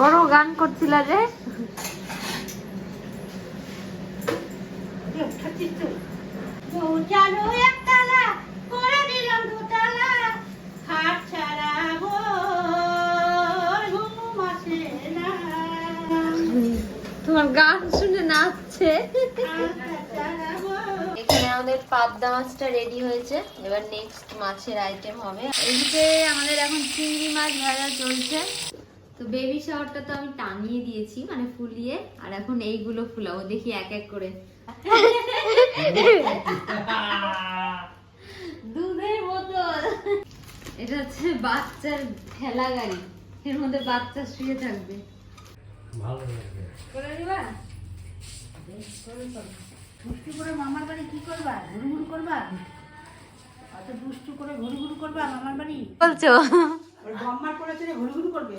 করো গান করছিল যে? তোমার গান শুনে নাচছে। এখানে আমাদের পাবদা মাছটা রেডি হয়েছে। এবার নেক্সট মাছের আইটেম হবে। এদিকে আমাদের এখন চিংড়ি মাছ ভাজা চলছে। তো বেবি শাওয়ারটা তো আমি টাঙিয়ে দিয়েছি মানে ফুলিয়ে আর এখন এইগুলো ফুলাবো দেখি এক এক করে। দুধের বোতল। এটা হচ্ছে বাচ্চার ঠেলা গাড়ি এর মধ্যে বাচ্চা শুয়ে থাকবে। ভালো লাগবে। করে দিবা দুষ্টু করে মামার বাড়ি কি করবা? ঘুরু ঘুরু করবা? অত দুষ্টু করে ঘুরু ঘুরু করবা মামার বাড়ি? বলছো? ওর বম্মার করে চলে ঘুরু ঘুরু করবে।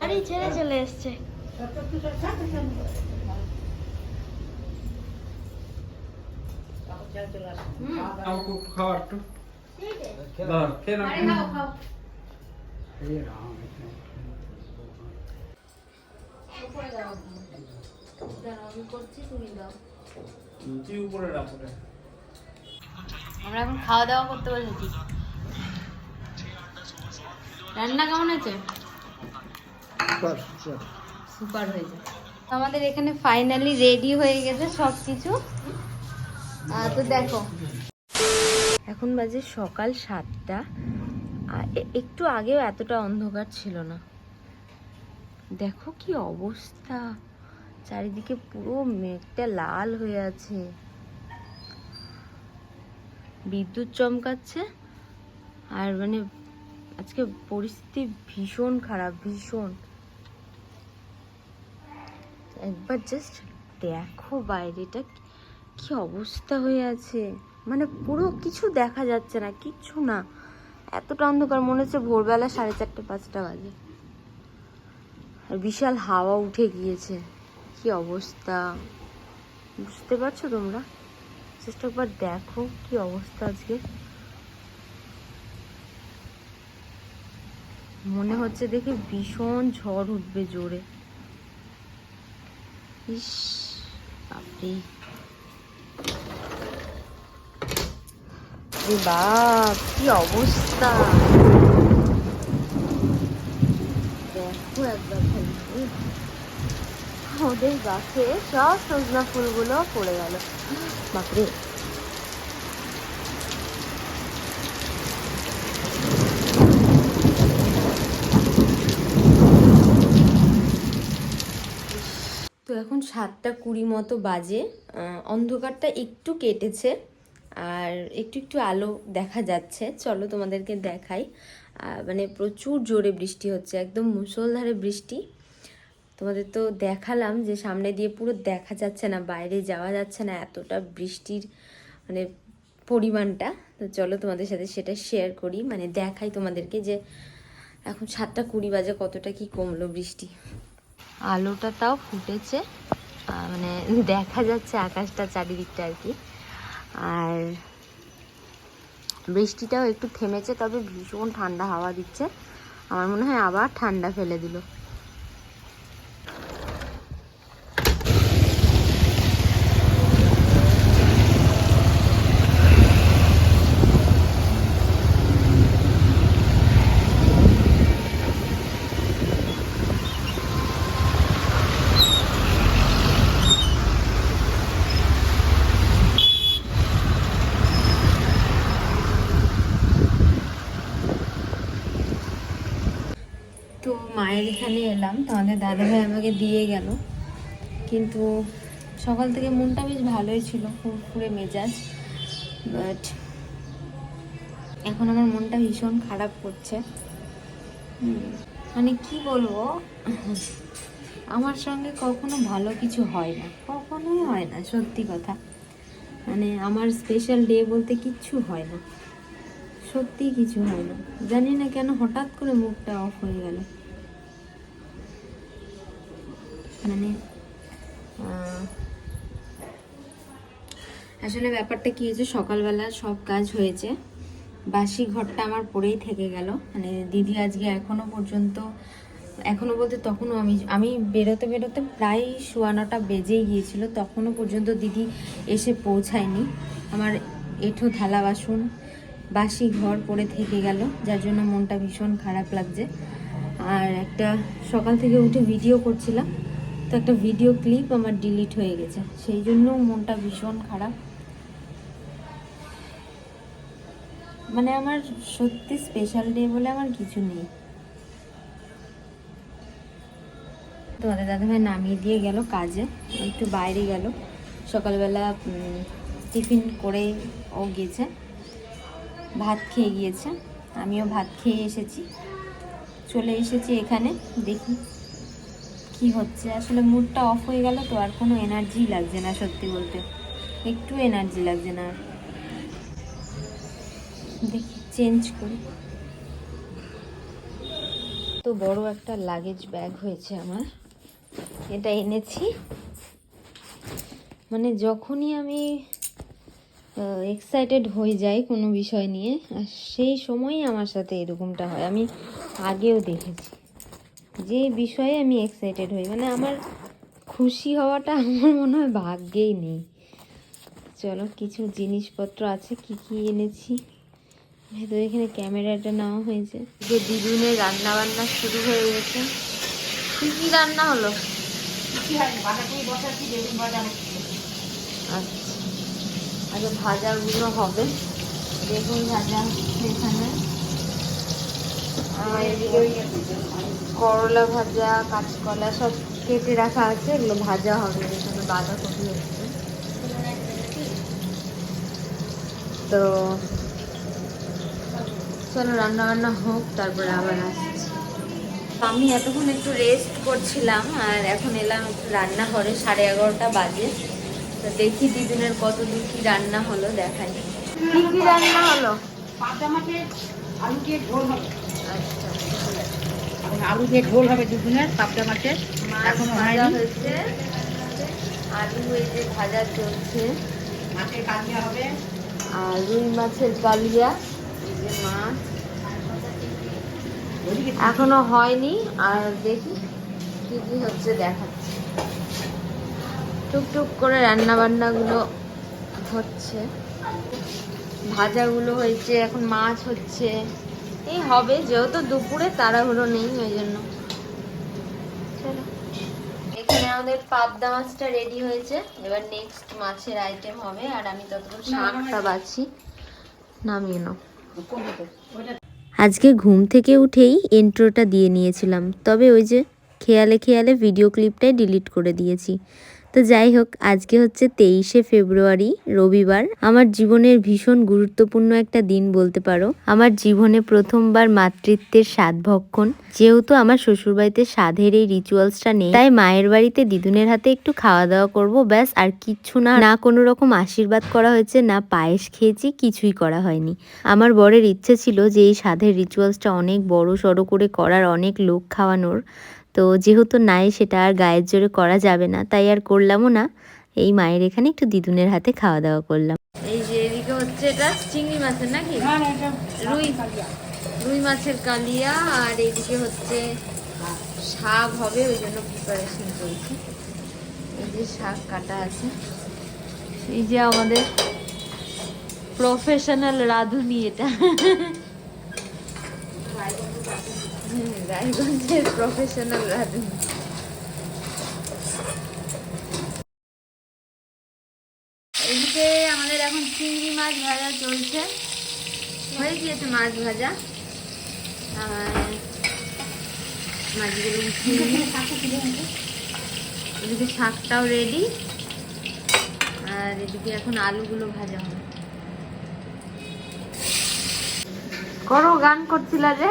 আরে ছেড়ে চলে এসছে। খাওয়া একটু। উপরে দাও। আমি করছি তুমি দাও। তুই উপরে রাখো। আমরা এখন খাওয়া দাওয়া করতে বসেছি রান্না কেমন হয়েছে? সুপার হয়েছে। আমাদের এখানে ফাইনালি রেডি হয়ে গেছে সব কিছু তো দেখো। এখন বাজে সকাল সাতটা। একটু আগেও এতটা অন্ধকার ছিল না। দেখো কি অবস্থা। চারিদিকে পুরো মেঘটা লাল হয়ে আছে। বিদ্যুৎ চমকাচ্ছে। আর মানে আজকে পরিস্থিতি ভীষণ খারাপ, ভীষণ। একবার জাস্ট দেখো বাইরেটা কি- অবস্থা হয়ে আছে। মানে পুরো কিছু দেখা যাচ্ছে না, কিচ্ছু না। এতটা অন্ধকার, মনে হচ্ছে ভোরবেলা সাড়ে চারটে, পাঁচটা বাজে। আর বিশাল হাওয়া উঠে গিয়েছে। কি অবস্থা? বুঝতে পারছ তোমরা? জাস্ট একবার দেখো কি অবস্থা আজকে। মনে হচ্ছে দেখে ভীষণ ঝড় উঠবে জোরে। ইস রে বাপ, কি অবস্থা। দেখো একবার। খালি ওদের গাছে সব সজনা ফুলগুলো পড়ে গেল। বাপরে। তো এখন সাতটা কুড়ি মতো বাজে। অন্ধকারটা একটু কেটেছে আর একটু একটু আলো দেখা যাচ্ছে। চলো তোমাদেরকে দেখাই। মানে প্রচুর জোরে বৃষ্টি হচ্ছে, একদম মুষলধারে বৃষ্টি। তোমাদের তো দেখালাম যে সামনে দিয়ে পুরো দেখা যাচ্ছে না, বাইরে যাওয়া যাচ্ছে না, এতটা বৃষ্টির মানে পরিমাণটা। তো চলো তোমাদের সাথে সেটা শেয়ার করি মানে দেখাই তোমাদেরকে যে এখন সাতটা কুড়ি বাজে, কতটা কি কমলো বৃষ্টি। আলোটা তাও ফুটেছে মানে দেখা যাচ্ছে আকাশটা চারিদিকটা আর কি। আর বৃষ্টিটাও একটু থেমেছে, তবে ভীষণ ঠান্ডা হাওয়া দিচ্ছে। আমার মনে হয় আবার ঠান্ডা ফেলে দিল। তো মায়ের এখানে এলাম তোমাদের দাদাভাই আমাকে দিয়ে গেল। কিন্তু সকাল থেকে মনটা বেশ ভালোই ছিল, ফুরফুরে মেজাজ। বাট এখন আমার মনটা ভীষণ খারাপ করছে। মানে কি বলব? আমার সঙ্গে কখনো ভালো কিছু হয় না, কখনোই হয় না, সত্যি কথা। মানে আমার স্পেশাল ডে বলতে কিচ্ছু হয় না। সত্যি কিছু হয় না। জানি না কেন হঠাৎ করে মুখটা অফ হয়ে গেল। মানে আসলে ব্যাপারটা কি হয়েছে, সকালবেলা সব কাজ হয়েছে। বাসি ঘরটা আমার পড়েই থেকে গেল। মানে দিদি আজকে এখনও পর্যন্ত, এখনও বলতে তখনও আমি আমি বেরোতে বেরোতে প্রায় সোয়া নটা বেজেই গিয়েছিল। তখনও পর্যন্ত দিদি এসে পৌঁছায়নি। আমার এঁঠো থালা বাসন বাসি ঘর পড়ে থেকে গেল, যার জন্য মনটা ভীষণ খারাপ লাগছে। আর একটা সকাল থেকে উঠে ভিডিও করছিলাম, তো একটা ভিডিও ক্লিপ আমার ডিলিট হয়ে গেছে। সেই জন্য মনটা ভীষণ খারাপ। মানে আমার সত্যি স্পেশাল ডে বলে আমার কিছু নেই। তোমাদের দাদাভাই নামিয়ে দিয়ে গেল কাজে, একটু বাইরে গেল। সকালবেলা টিফিন করে ও গিয়েছে ভাত খেয়ে গিয়েছে। আমিও ভাত খেয়ে এসেছি। চলে এসেছি এখানে, দেখি কি হচ্ছে। আসলে মুডটা অফ হয়ে গেল তো, আর কোনো এনার্জি লাগছে না সত্যি বলতে। একটু এনার্জি লাগছে না দেখি চেঞ্জ করি। তো বড় একটা লাগেজ ব্যাগ হয়েছে আমার। এটা এনেছি। মানে যখনই আমি এক্সাইটেড হয়ে যাই কোনো বিষয় নিয়ে। আর সেই সময়ই আমার সাথে এরকমটা হয়। আমি আগেও দেখেছি। যে বিষয়ে আমি এক্সাইটেড হই। মানে আমার খুশি হওয়াটা আমার মনে হয় ভাগ্যেই নেই। চলো কিছু জিনিসপত্র আছে কি কি এনেছি? ভেতরে এখানে ক্যামেরাটা নেওয়া হয়েছে। যে দিদুনের রান্না বান্না শুরু হয়ে গেছে। কি কি রান্না হলো? হয় আচ্ছা। আগে ভাজাগুলো হবে। বেগুন ভাজা এখানে। করলা ভাজা, কাঁচকলা সব কেটে রাখা আছে, এগুলো ভাজা হবে। এখানে বাঁধাকপি হচ্ছে তো চলো রান্না বান্না হোক, তারপরে আবার আসছি। আমি এতক্ষণ একটু রেস্ট করছিলাম, আর এখন এলাম একটু রান্নাঘরে, সাড়ে এগারোটা বাজে। তো দেখি দিদুনের কত দূর কি রান্না হলো দেখাই। কি কি রান্না হলো? মাছের আলু দিয়ে ঝোল হবে। আচ্ছা আলু দিয়ে ঝোল হবে দুদিনের পাবদা মাছের মাছ এখনও ভাজা হয়েছে আলু এই যে ভাজা চলছে। মাছের কালিয়া হবে। আর রুই মাছের কালিয়া এই যে মাছ। এখনও হয়নি আর দেখি কি কি হচ্ছে দেখাচ্ছি। টুকটুক করে রান্না বান্নাগুলো হচ্ছে। ভাজাগুলো হয়েছে, এখন মাছ হচ্ছে। এই হবে, যেহেতু দুপুরে তাড়াহুড়ো নেই, ওই জন্য। এখানে আমাদের পাবদা মাছটা রেডি হয়েছে। এবার নেক্সট মাছের আইটেম হবে, আর আমি ততক্ষণ শাকটা বাছি। নামিয়ে নাও। আজকে ঘুম থেকে উঠেই ইন্ট্রোটা দিয়ে নিয়েছিলাম। তবে ওই যে খেয়ালে খেয়ালে ভিডিও ক্লিপটাই ডিলিট করে দিয়েছি। তো যাই হোক, আজকে হচ্ছে তেইশে ফেব্রুয়ারি, রবিবার। আমার জীবনের ভীষণ গুরুত্বপূর্ণ একটা দিন বলতে পারো। আমার জীবনে প্রথমবার মাতৃত্বের স্বাদ ভক্ষণ। যেহেতু আমার শ্বশুরবাড়িতে স্বাদের এই রিচুয়ালসটা নেই, তাই মায়ের বাড়িতে দিদুনের হাতে একটু খাওয়া দাওয়া করব, ব্যাস, আর কিচ্ছু না। না কোনো রকম আশীর্বাদ করা হয়েছে, না পায়েস খেয়েছি, কিছুই করা হয়নি। আমার বরের ইচ্ছে ছিল যে এই স্বাদের রিচুয়ালসটা অনেক বড় সড়ো করে করার, অনেক লোক খাওয়ানোর। তো যেহেতু নাই সেটা আর গায়ের জোরে করা যাবে না তাই আর করলামও না। এই মায়ের এখানে একটু দিদুনের হাতে খাওয়া দাওয়া করলাম। এই যে এদিকে হচ্ছে এটা চিংড়ি মাছের নাকি? রুই। রুই মাছের কালিয়া আর এইদিকে হচ্ছে শাক হবে ওই জন্য প্রিপারেশন চলছে এই যে শাক কাটা আছে। এই যে আমাদের প্রফেশনাল রাঁধুনি এটা। রায়গঞ্জের প্রফেশনাল রাঁধুনি এদিকে আমাদের এখন চিংড়ি মাছ ভাজা চলছে। হয়ে গিয়েছে মাছ ভাজা। মাছগুলো এদিকে শাকটাও রেডি আর এদিকে এখন আলুগুলো ভাজা হবে। করো, গান করছিলা যে?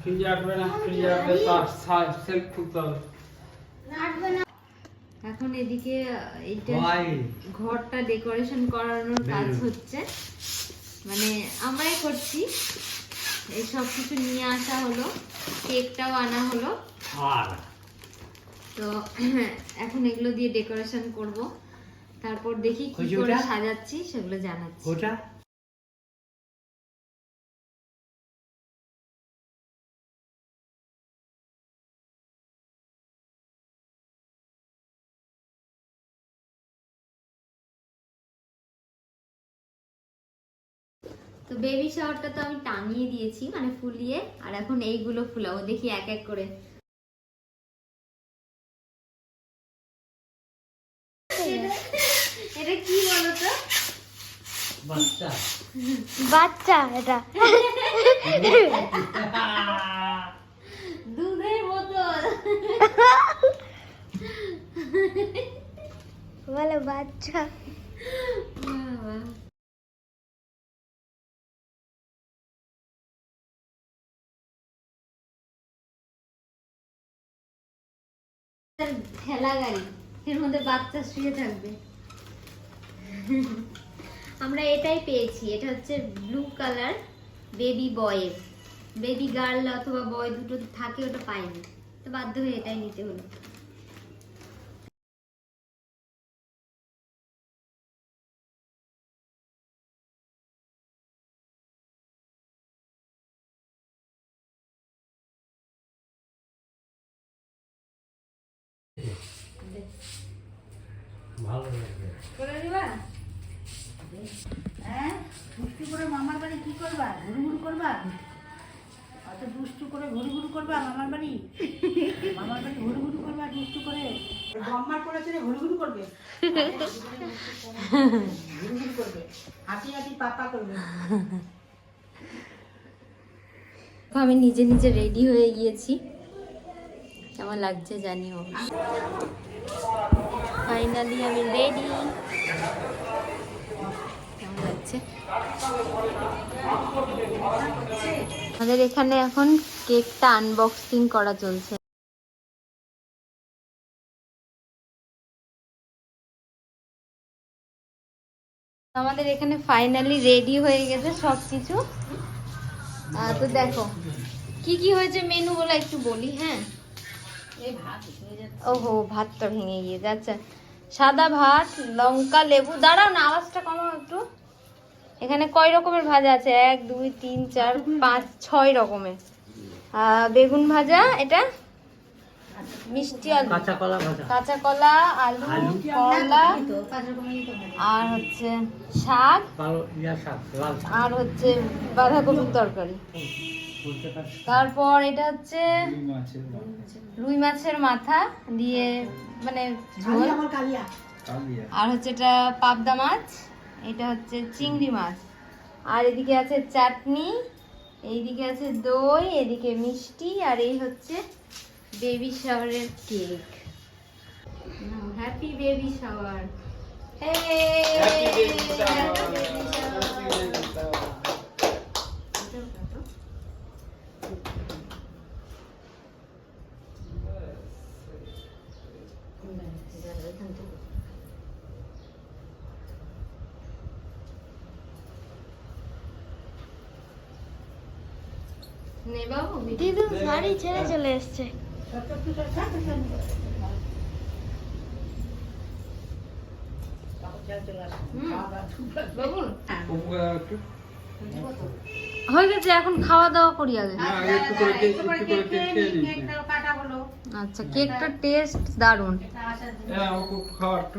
ফ্রিজে রাখবে না ফ্রিজে সেলফ খুলতে হবে। এখন এদিকে এইটা ঘরটা ডেকোরেশন করানোর কাজ হচ্ছে। মানে আমরাই করছি। এই সব কিছু নিয়ে আসা হলো কেকটাও আনা হলো। তো এখন এগুলো দিয়ে ডেকোরেশন করব। তারপর দেখি কি করে সাজাচ্ছি সেগুলো জানাচ্ছি। তো বেবি শাওয়ারটা তো আমি টাঙিয়ে দিয়েছি মানে ফুলিয়ে আর এখন এইগুলো ফুলাবো দেখি এক এক করে। এটা কি বলো বাচ্চা। বাচ্চা এটা। দুধের বোতল। বলে বাচ্চা। বাবা। ঠেলা গাড়ি। এর মধ্যে বাচ্চা শুয়ে থাকবে। আমরা এটাই পেয়েছি। এটা হচ্ছে ব্লু কালার বেবি বয়ের বেবি গার্ল অথবা বয় দুটো থাকে, ওটা পাইনি। তো বাধ্য হয়ে এটাই নিতে হলো। ভালো লাগবে। করে দিবা? হ্যাঁ? দুষ্টু করে মামার বাড়ি কি করবা? ঘুরঘুর করবা? অত দুষ্টু করে ঘুরঘুর করবা মামার বাড়ি? মামার বাড়ি ঘুরঘুর করবা দুষ্টু করে? গম্মার ঘুরঘুর করবে। ঘুরঘুর করবে। হাঁটি হাঁটি পাপা করবে। তো আমি নিজে নিজে রেডি হয়ে গিয়েছি। কেমন লাগছে জানিও। ফাইনালি আমি রেডি আমাদের এখানে এখন কেকটা আনবক্সিং করা চলছে। আমাদের এখানে ফাইনালি রেডি হয়ে গেছে সব কিছু তো দেখো, কি কি হয়েছে মেনু বলে একটু বলি হ্যাঁ? ওহো ভাতটা ভেঙে গিয়ে যাচ্ছে সাদা ভাত লঙ্কা লেবু দাঁড়াও না আওয়াজটা কমাও একটু। এখানে কয় রকমের ভাজা আছে? এক দুই তিন চার পাঁচ ছয় রকমের। বেগুন ভাজা এটা? মিষ্টি আলু। কাঁচা কলা ভাজা। কাঁচা কলা আলু ভাত। আর হচ্ছে শাক। কালো আর হচ্ছে বাঁধাকপির তরকারি। তারপর এটা হচ্ছে রুই মাছের মাথা। দিয়ে মানে ঝোল। আর হচ্ছে এটা পাবদা মাছ এটা হচ্ছে চিংড়ি মাছ। আর এদিকে আছে চাটনি এইদিকে আছে দই এদিকে মিষ্টি আর এই হচ্ছে বেবি শাওয়ারের কেক। হ্যাপি বেবি শাওয়ার নে বাবু দিদু শাড়ি ছেড়ে চলে এসছে। একটু হয়ে। গেছে এখন খাওয়া দাওয়া করি আগে। না একটু করে কেক একটু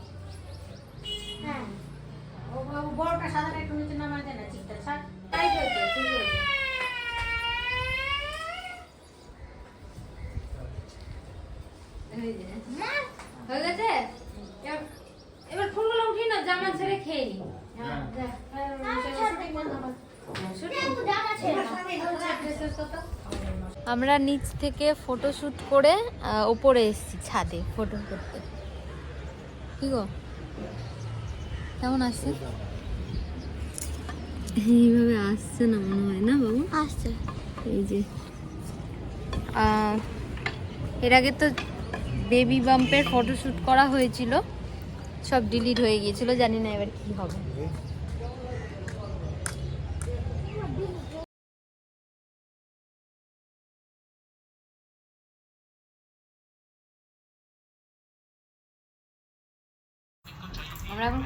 আমরা নিচ থেকে ফটো শুট করে ওপরে এসেছি ছাদে ফটো করতে। কি গো? কেমন আসছে এইভাবে আসছে না মনে হয় না বাবু? আসছে। এই যে। এর আগে তো বেবি বাম্পের ফটোশ্যুট করা হয়েছিল সব ডিলিট হয়ে গিয়েছিল জানি না এবার কি হবে।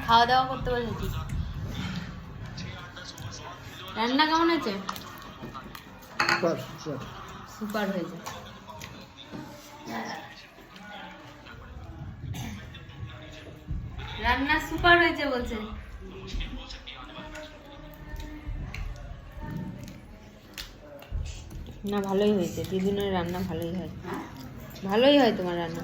খাওয়া দাওয়া করতে বসেছি রান্না কেমন আছে সুপার হয়েছে। রান্না সুপার হয়েছে বলছে। না ভালোই হয়েছে। দিদুনের রান্না ভালোই হয়। ভালোই হয় তোমার রান্না।